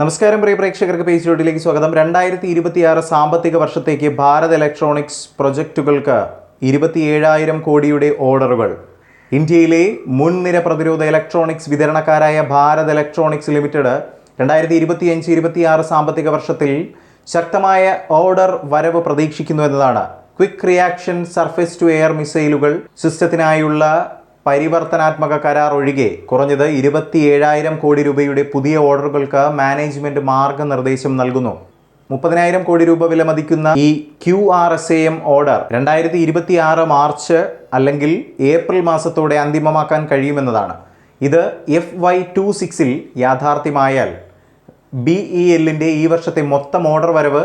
നമസ്കാരം പ്രിയ പ്രേക്ഷകർക്ക് പേജ് റോഡിലേക്ക് സ്വാഗതം. രണ്ടായിരത്തി ഇരുപത്തിയാറ് സാമ്പത്തിക വർഷത്തേക്ക് ഭാരത് ഇലക്ട്രോണിക്സ് പ്രൊജക്റ്റുകൾക്ക് ഇരുപത്തിയേഴായിരം കോടിയുടെ ഓർഡറുകൾ. ഇന്ത്യയിലെ മുൻനിര പ്രതിരോധ ഇലക്ട്രോണിക്സ് വിതരണക്കാരായ ഭാരത് ഇലക്ട്രോണിക്സ് ലിമിറ്റഡ് രണ്ടായിരത്തി ഇരുപത്തിയഞ്ച് ഇരുപത്തിയാറ് സാമ്പത്തിക വർഷത്തിൽ ശക്തമായ ഓർഡർ വരവ് പ്രതീക്ഷിക്കുന്നു എന്നതാണ്. Quick reaction surface to air മിസൈലുകൾ സിസ്റ്റത്തിനായുള്ള പരിവർത്തനാത്മക കരാർ ഒഴികെ കുറഞ്ഞത് ഇരുപത്തിയേഴായിരം കോടി രൂപയുടെ പുതിയ ഓർഡറുകൾക്ക് മാനേജ്മെന്റ് മാർഗനിർദ്ദേശം നൽകുന്നു. മുപ്പതിനായിരം കോടി രൂപ വില മതിക്കുന്ന ഈ Q R S A M order രണ്ടായിരത്തി ഇരുപത്തി ആറ് മാർച്ച് അല്ലെങ്കിൽ ഏപ്രിൽ മാസത്തോടെ അന്തിമമാക്കാൻ കഴിയുമെന്നതാണ്. ഇത് എഫ് വൈ ടു സിക്സിൽ യാഥാർത്ഥ്യമായാൽ ബി ഇ എല്ലിന്റെ ഈ വർഷത്തെ മൊത്തം ഓർഡർ വരവ്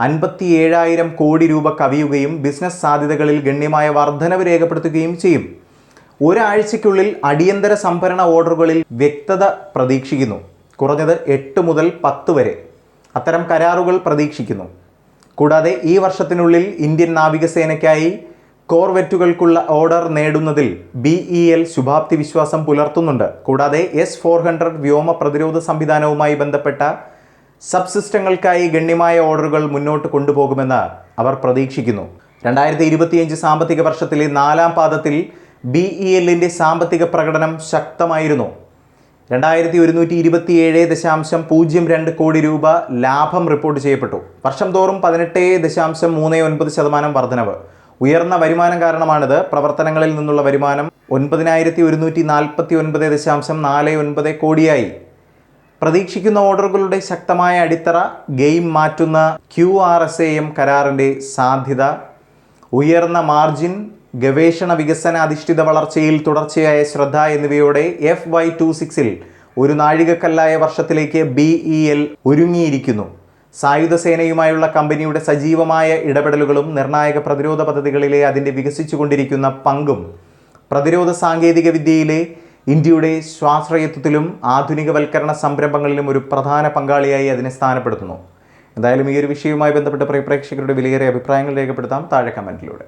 അൻപത്തി ഏഴായിരം കോടി രൂപ കവിയുകയും ബിസിനസ് സാധ്യതകളിൽ ഗണ്യമായ വർധനവ് രേഖപ്പെടുത്തുകയും ചെയ്യും. ഒരാഴ്ചയ്ക്കുള്ളിൽ അടിയന്തര സംഭരണ ഓർഡറുകളിൽ വ്യക്തത പ്രതീക്ഷിക്കുന്നു. കുറഞ്ഞത് എട്ട് മുതൽ പത്ത് വരെ. അത്തരം കരാറുകൾ പ്രതീക്ഷിക്കുന്നു. കൂടാതെ ഈ വർഷത്തിനുള്ളിൽ ഇന്ത്യൻ നാവികസേനയ്ക്കായി കോർവെറ്റുകൾക്കുള്ള ഓർഡർ നേടുന്നതിൽ ബി ഇ എൽ ശുഭാപ്തി വിശ്വാസം പുലർത്തുന്നുണ്ട്. കൂടാതെ എസ് ഫോർ ഹൺഡ്രഡ് വ്യോമ പ്രതിരോധ സംവിധാനവുമായി ബന്ധപ്പെട്ട സബ്സിസ്റ്റങ്ങൾക്കായി ഗണ്യമായ ഓർഡറുകൾ മുന്നോട്ട് കൊണ്ടുപോകുമെന്ന് അവർ പ്രതീക്ഷിക്കുന്നു. രണ്ടായിരത്തി ഇരുപത്തിയഞ്ച് സാമ്പത്തിക വർഷത്തിലെ നാലാം പാദത്തിൽ ബി ഇ എല്ലിന്റെ സാമ്പത്തിക പ്രകടനം ശക്തമായിരുന്നു. രണ്ടായിരത്തി ഒരുന്നൂറ്റി ഇരുപത്തിയേഴ് ദശാംശം പൂജ്യം രണ്ട് കോടി രൂപ ലാഭം റിപ്പോർട്ട് ചെയ്യപ്പെട്ടു. വർഷം തോറും പതിനെട്ട് ദശാംശം മൂന്ന് ഒൻപത് ശതമാനം വർധനവ്. ഉയർന്ന വരുമാനം കാരണമാണിത്. പ്രവർത്തനങ്ങളിൽ നിന്നുള്ള വരുമാനം ഒൻപതിനായിരത്തി ഒരുന്നൂറ്റി നാൽപ്പത്തി ഒൻപത് ദശാംശം നാല് ഒൻപത് കോടിയായി. പ്രതീക്ഷിക്കുന്ന ഓർഡറുകളുടെ ശക്തമായ അടിത്തറ ഗെയിം മാറ്റുന്ന Q R S A M കരാറിന്റെ സാധ്യത ഉയർന്ന മാർജിൻ ഗവേഷണ വികസന അധിഷ്ഠിത വളർച്ചയിൽ തുടർച്ചയായ ശ്രദ്ധ എന്നിവയോടെ എഫ് വൈ ടു സിക്സിൽ ഒരു നാഴികക്കല്ലായ വർഷത്തിലേക്ക് ബി ഇ എൽ ഒരുങ്ങിയിരിക്കുന്നു. സായുധ സേനയുമായുള്ള കമ്പനിയുടെ സജീവമായ ഇടപെടലുകളും നിർണായക പ്രതിരോധ പദ്ധതികളിലെ അതിന്റെ വികസിച്ചുകൊണ്ടിരിക്കുന്ന പങ്കും പ്രതിരോധ സാങ്കേതിക വിദ്യയിലെ ഇന്ത്യയുടെ സ്വാശ്രയത്വത്തിലും ആധുനികവൽക്കരണ സംരംഭങ്ങളിലും ഒരു പ്രധാന പങ്കാളിയായി അതിനെ സ്ഥാനപ്പെടുത്തുന്നു. എന്തായാലും ഈ ഒരു വിഷയവുമായി ബന്ധപ്പെട്ട് പ്രിയ വിലയേറെ അഭിപ്രായങ്ങൾ രേഖപ്പെടുത്താം. താഴെ കമന്റിലൂടെ